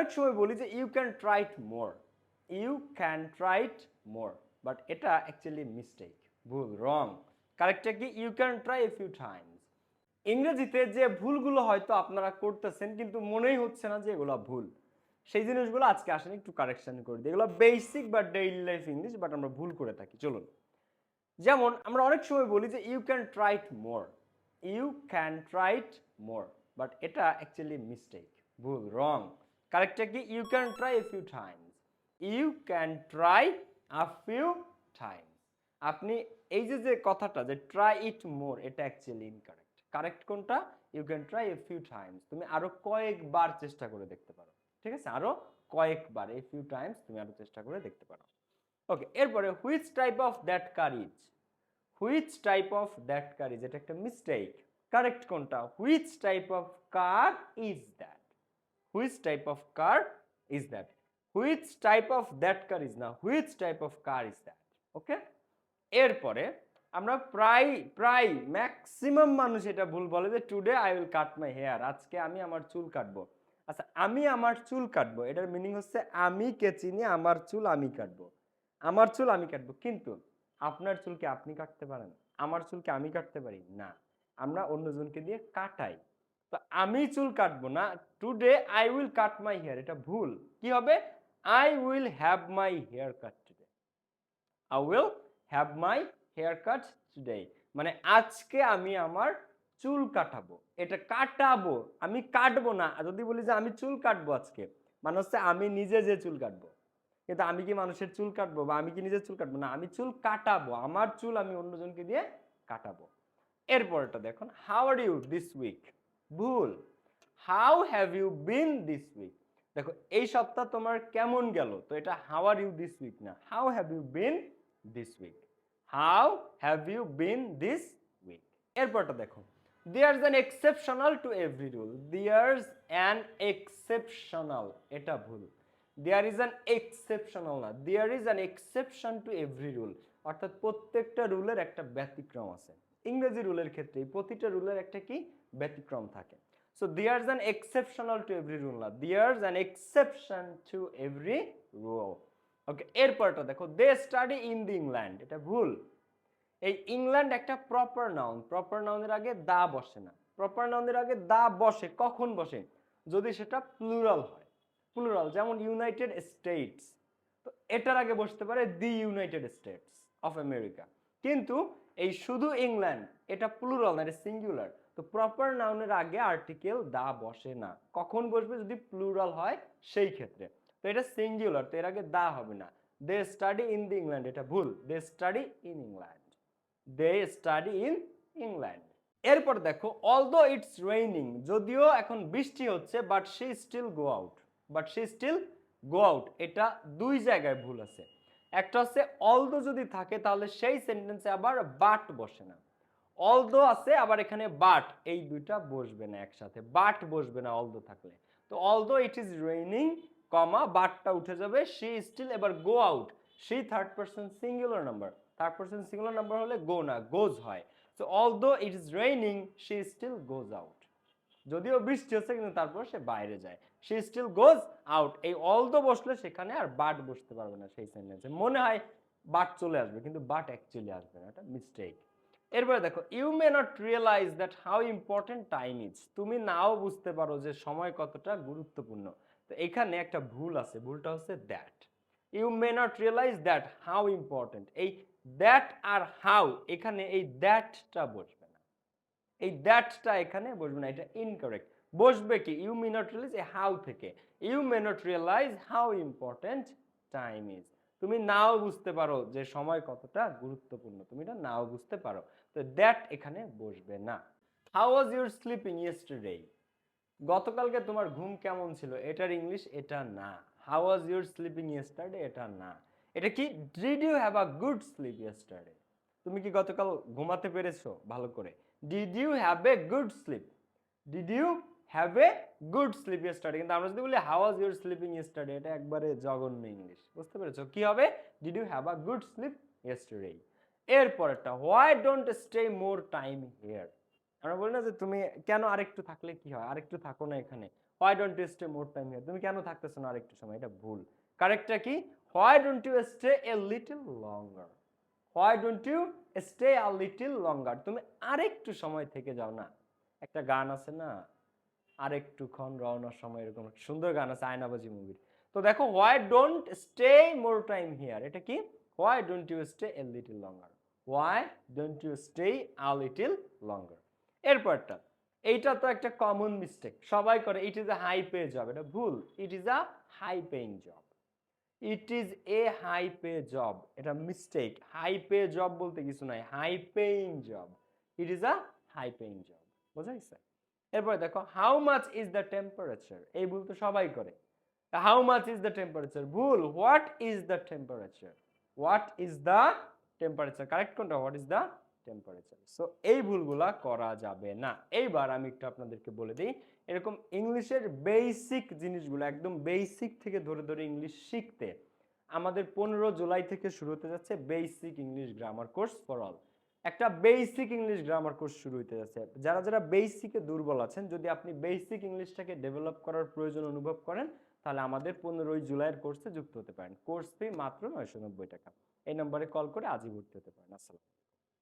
অনেক সময় বলি যে you can tried more you can tried more but এটা অ্যাকচুয়ালি মিস্টেক ভুল রং কারেক্টটা কি? You can try a few times ইংরেজিতে যে ভুলগুলো হয়তো আপনারা করতেছেন কিন্তু মনেই হচ্ছে না যে এগুলো ভুল। সেই জিনিসগুলো আজকে আসেন, একটু কারেকশন করে দিই। এগুলো বেসিক বা ডেইলি লাইফ ইংলিশ বাট আমরা ভুল করে থাকি। চলুন। যেমন, আমরা অনেক সময় বলি যে you can try it more you can try it more but এটা অ্যাকচুয়ালি মিস্টেক ভুল রং কারেক্টটা কি? You can try a few times you can try a few times আপনি এই যে যে কথাটা যে ট্রাই ইট মোর এটা অ্যাকচুয়ালি ইনকারেক্ট কারেক্ট কোনটা? You can try a few times তুমি আরও কয়েকবার চেষ্টা করে দেখতে পারো। ঠিক আছে? আরও কয়েকবার এই ফিউ টাইমস তুমি আরও চেষ্টা করে দেখতে পারো। ওকে এরপরে which type of that car is which type of that car is এটা একটা মিস্টেক কারেক্ট কোনটা? Which type of car is that which type of car is that which type of that car is না which type of car is that okay এরপরে আমরা প্রায় প্রায় maximum মানুষ এটা ভুল বলে যে today I will cut my hair আজকে আমি আমার চুল কাটবো। আচ্ছা আমি আমার চুল কাটবো, এটার মিনিং হচ্ছে আমি কে চিনি, আমার চুল আমি কাটবো। আমার চুল আমি কাটবো, কিন্তু আপনার চুলকে আপনি কাটতে পারেন? আমার চুলকে আমি কাটতে পারি? না। আমরা অন্যজনকে দিয়ে কাটাই। তো আমি চুল কাটবো না today I will cut my hair এটা ভুল। কি হবে? I will have my hair cut today I will have my hair cut today মানে আজকে আমি আমার চুল কাটাবো। এটা কাটাবো, আমি কাটবো না। যদি বলি যে আমি চুল কাটবো আজকে মানে হচ্ছে আমি নিজে যে চুল কাটবো। কিন্তু আমি কি মানুষের চুল কাটবো বা আমি কি নিজের চুল কাটবো? না, আমি চুল কাটাবো। আমার চুল আমি অন্যজনকে দিয়ে কাটাবো। এরপরটা দেখুন how are you this week ভুল। How have you been this week দেখো, এই সপ্তাহ তোমার কেমন গেল? তো এটা how are you this week না? How have you been this week how have you been this week এরপরটা দেখো। There's an exceptional to every rule there's an exceptional এটা ভুল। দেয়ার ইজ অ্যান এক্সেপশনাল না। There is an exception to every rule অর্থাৎ প্রত্যেকটা রুলের একটা ব্যতিক্রম আছে। ইংরেজি রুলের ক্ষেত্রে প্রতিটা রুলের একটা কি ব্যতিক্রম থাকে। So there is an exceptional to every rule না there an exception to every rule okay এরপরটা দেখো they study in the England এটা ভুল। এই ইংল্যান্ড একটা প্রপার নাউন প্রপার নাউনের আগে দা বসে না। প্রপার নাউনের আগে দা বসে, কখন বসে? যদি সেটা প্লুরাল হয়। প্লুরাল যেমন ইউনাইটেড স্টেটস তো এটার আগে বসতে পারে the United States of America কিন্তু এই শুধু ইংল্যান্ড এটা প্লুরাল না, এটা সিঙ্গুলার তো প্রপার নাউনের আগে আর্টিকেল দা বসে না। কখন বসবে যদি প্লুরাল হয়, সেই ক্ষেত্রে। তো এটা সিঙ্গুলার তো এর আগে দা হবে না। They study in the England এটা ভুল। They study in England they study in England এরপর দেখো অলদো ইটস রেইনিং যদিও এখন বৃষ্টি হচ্ছে বাট সে স্টিল গো আউট বাট সে স্টিল গো আউট এটা দুই জায়গায় ভুল আছে। একটা হচ্ছে অলদো যদি থাকে, তাহলে সেই সেন্টেন্সে আবার বাট বসে না। অলদো আছে, আবার এখানে বাট এই দুইটা বসবে না একসাথে। বাট বসবে না অলদো থাকলে। তো although it is raining comma বাটটা উঠে যাবে সে স্টিল এবার গো আউট সেই third person singular number third person singular number হলে গো না গোজ হয়। So although it is raining say still goes out যদিও বৃষ্টি হচ্ছে, কিন্তু তারপর সে বাইরে যায়। সে স্টিল গোজ আউট এই অল অলদো বসলে সেখানে আর বাট বসতে পারবে না সেই সেন্টেন্সে মনে হয় বাট চলে আসবে, কিন্তু বাট অ্যাকচুয়ালি আসবে না। এটা মিস্টেক এরপরে দেখো you may not realize that how important time is তুমি নাও বুঝতে পারো যে সময় কতটা গুরুত্বপূর্ণ। তো এখানে একটা ভুল আছে, ভুলটা হচ্ছে that you may not realize that how important এই দ্যাট আর হাউ এখানে এই দ্যাটটা বসবে এই দ্যাটটা এখানে বসবে না, এটা ইনকারেক্ট বসবে কি? ইউ মে নট রিয়েলাইজ এই হাউ থেকে। You may not realize how important time is তুমি নাও বুঝতে পারো যে সময় কতটা গুরুত্বপূর্ণ। তুমি এটা নাও বুঝতে পারো। তো দ্যাট এখানে বসবে না। How was your sleeping yesterday গতকালকে তোমার ঘুম কেমন ছিল? এটার ইংলিশ এটা না। How was your sleeping yesterday এটা না। এটা কি? Did you have a good sleep yesterday তুমি কি গতকাল ঘুমাতে পেরেছ? ভালো করে। Did you have a good sleep did you have a good sleep yesterday কিন্তু আমরা যদি বলি how was your sleeping yesterday এটা একবারে জঘন্য ইংলিশ বুঝতে পেরেছ? কি হবে? Did you have a good sleep yesterday এরপরেরটা why don't stay more time here আমরা বলি না যে তুমি কেন আরেকটু থাকলে কি হয়? আরেকটু থাকো না এখানে। Why don't you stay more time here তুমি কেন থাকতেছো না আরেকটু সময়? এটা ভুল। কারেক্টটা কি? Why don't you stay a little longer why don't you stay a little longer তুমি আরেকটু সময় থেকে যাও না। একটা গান আছে না? আরেকটুক্ষণ রওনার সময় এরকম সুন্দর গান আছে, আয়নাবাজি মুভির তো দেখো why don't stay more time here এটা কি? Why don't you stay a little longer why don't you stay a little longer এরপরটা, এইটা তো একটা কমন মিস্টেক সবাই করে it is a high pay job এটা ভুল। It is a high paying job it is a high pay job এটা mistake high pay job বলতে কিছু নাই। High paying job it is a high paying job বোঝা গেছে? এরপরে দেখো how much is the temperature এই ভুল তো সবাই করে। How much is the temperature ভুল। What is the temperature what is the temperature correct কোনটা? What is the temperature so এই ভুলগুলা করা যাবে না। এইবার আমি একটু আপনাদেরকে বলে দিই, এরকম ইংলিশের বেসিক জিনিসগুলো, একদম বেসিক থেকে ধরে ধরে ইংলিশ শিখতে, আমাদের পনেরো জুলাই থেকে শুরু হতে যাচ্ছে basic English grammar course for all একটা বেসিক ইংলিশ গ্রামার কোর্স শুরু হতে যাচ্ছে। যারা যারা বেসিকে দুর্বল আছেন, যদি আপনি বেসিক ইংলিশটাকে ডেভেলপ করার প্রয়োজন অনুভব করেন, তাহলে আমাদের পনেরোই জুলাইয়ের কোর্সে যুক্ত হতে পারেন। কোর্স ফি মাত্র নয়শো নব্বই টাকা। এই নম্বরে কল করে আজই ভর্তি হতে পারেন। আসসালাম